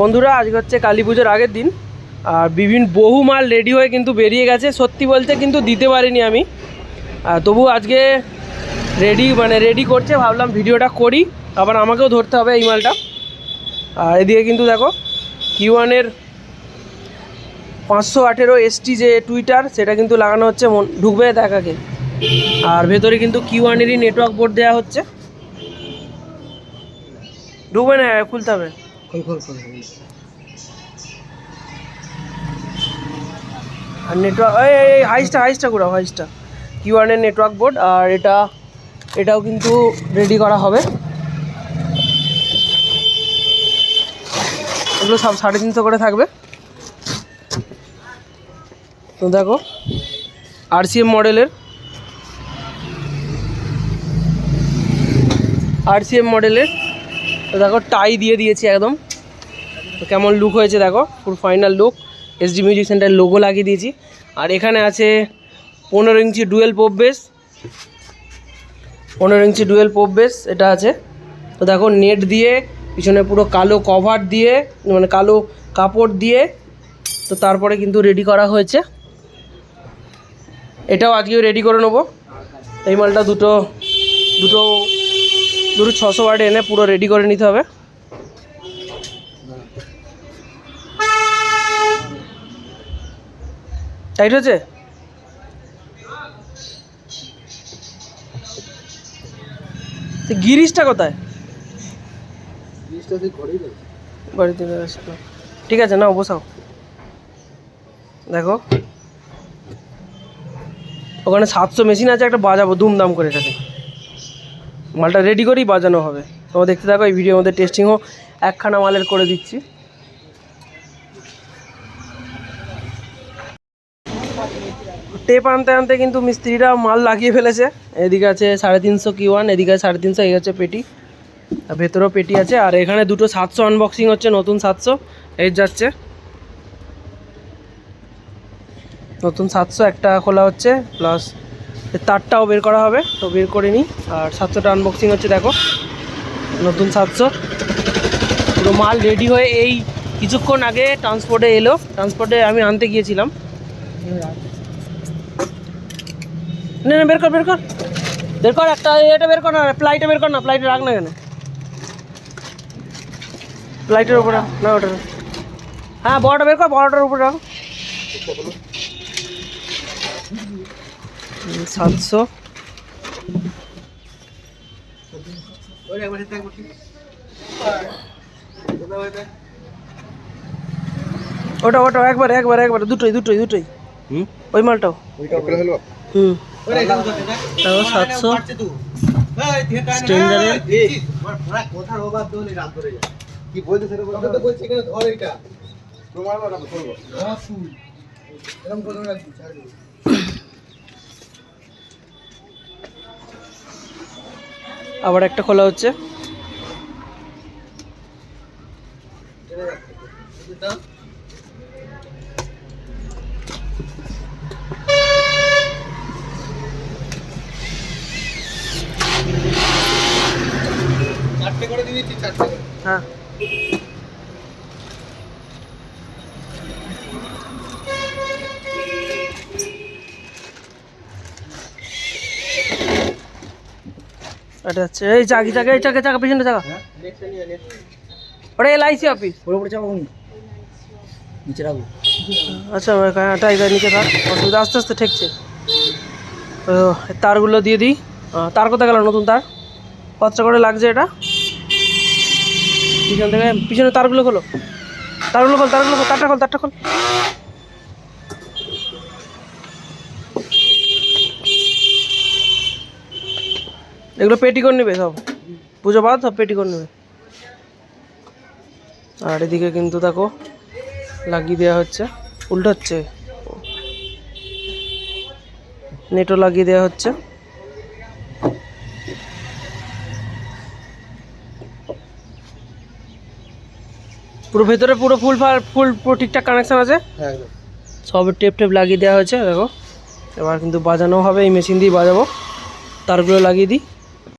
বন্ধুরা, আজকে হচ্ছে কালী পুজোর আগের দিন। আর বিভিন্ন বহু মাল রেডি হয়ে কিন্তু বেরিয়ে গেছে। সত্যি বলতে কিন্তু দিতে পারিনি আমি। তবু আজকে রেডি মানে রেডি করছে, ভাবলাম ভিডিওটা করি। আবার আমাকেও ধরতে হবে এই মালটা। আর এদিকে কিন্তু দেখো কিউ ওয়ানের পাঁচশো আঠেরো এসটি যে টুইটার সেটা কিন্তু লাগানো হচ্ছে। ঢুকবে দেখাকে আর ভেতরে কিন্তু কিউ ওয়ানেরই নেটওয়ার্ক বোর্ড দেওয়া হচ্ছে। ঢুকবে না, খুলতে হবে। আর নেটওয়ার্ক এই হাইসটা হাইসটা ঘুরাও হাইসটা কিউ ওয়ানের নেটওয়ার্ক বোর্ড আর এটা, এটাও কিন্তু রেডি করা হবে। এগুলো সব সাড়ে তিনশো করে থাকবে। তো দেখো আরসিএম মডেলের আরসিএম মডেলের তো দেখো টাই দিয়ে দিয়েছি একদম। তো কেমন লুক হয়েছে দেখো পুরো final look SD music centre logo লাগিয়ে দিয়েছি। আর এখানে আছে পনেরো ইঞ্চি ডুয়েল পোপ বেস পনেরো ইঞ্চি ডুয়েল পোপ বেস এটা আছে। তো দেখো নেট দিয়ে, পিছনে পুরো কালো কভার দিয়ে মানে কালো কাপড় দিয়ে, তো তারপরে কিন্তু রেডি করা হয়েছে। এটাও আজকেও রেডি করে নেব। এই মালটা দুটো দুটো দুটো ছশো ওয়ার্ড এনে পুরো রেডি করে নিতে হবে। টাইট হচ্ছে গিরিশটা কোথায়? বাড়িতে ঠিক আছে না বসাও। দেখো। ওখানে সাতশো মেশিন আছে একটা বাজাবো দুমদাম করে এটাকে মালটা রেডি করেই বাজানো হবে। তোমরা দেখতে থাকো, এই ভিডিওর মধ্যে টেস্টিংও একখানা মালের করে দিচ্ছি। টেপ আনতে আনতে কিন্তু মিস্ত্রিরা মাল লাগিয়ে ফেলেছে। এদিকে আছে সাড়ে তিনশো কি ওয়ান এদিকে সাড়ে তিনশো, এই হচ্ছে পেটি। ভেতরেও পেটি আছে। আর এখানে দুটো সাতশো আনবক্সিং হচ্ছে, নতুন সাতশো, এই যাচ্ছে। নতুন সাতশো, একটা খোলা হচ্ছে প্লাস তারটাও বের করা হবে। তো বের করে নিই। আর সাতশোটা আনবক্সিং হচ্ছে, দেখো। নতুন সাতশো। পুরো মাল রেডি হয়ে এই কিছুক্ষণ আগে ট্রান্সপোর্টে এলো। ট্রান্সপোর্টে আমি আনতে গিয়েছিলাম। না না, বের কর বের কর। বের কর একটা, এটা বের কর না প্লাইটে বের কর না প্লাইটে রাখ না কেন প্লাইটের উপরে না, ওটা হ্যাঁ বড়টা বের কর, বড়টার উপরে রাখ। সাতশো। ওটা ওটা একবার একবার একবার দুটোই দুটোই দুটোই। ওই মালটাও। হুম। তাও সাতশো। কি সেটা তো বলছি এখানে ধর এটা তোমার বাবা করব এরকম করে রাখবি ছাড়বি। আবার একটা খোলা হচ্ছে। হ্যাঁ। এটা হচ্ছে এই চাকি চাকা এই চাকা চাকা পিছনে নিয়ে নেক্সট ওটা এলআইসি অফিস ওর উপরে চাপাবো নিচে রাখব। আচ্ছা টাইগার নিচে থাক অসুবিধা আস্তে আস্তে ঠেকছে। তারগুলো দিয়ে দিই। তার কোথায় গেল নতুন তার? কতটা করে লাগছে এটা? পিছন থেকে পিছনে তারগুলো খোলো। তারগুলো খোল তারগুলো খোল তারটা খোল তারটা খোল। এগুলো পেটি করে নেবে সব? পুজো বাদ সব পেটি করে নেবে? আর এদিকে কিন্তু দেখো লাগিয়ে দেওয়া হচ্ছে উল্টো হচ্ছে নেটও লাগিয়ে দেওয়া হচ্ছে। পুরো ভেতরে পুরো ফুল ফাল ফুল পুরো ঠিকঠাক কানেকশান আছে? হ্যাঁ সব টেপ টেপ লাগিয়ে দেওয়া হয়েছে দেখো। এবার কিন্তু বাজানো হবে এই মেশিন দিয়ে বাজাবো। তারগুলো লাগিয়ে দিই।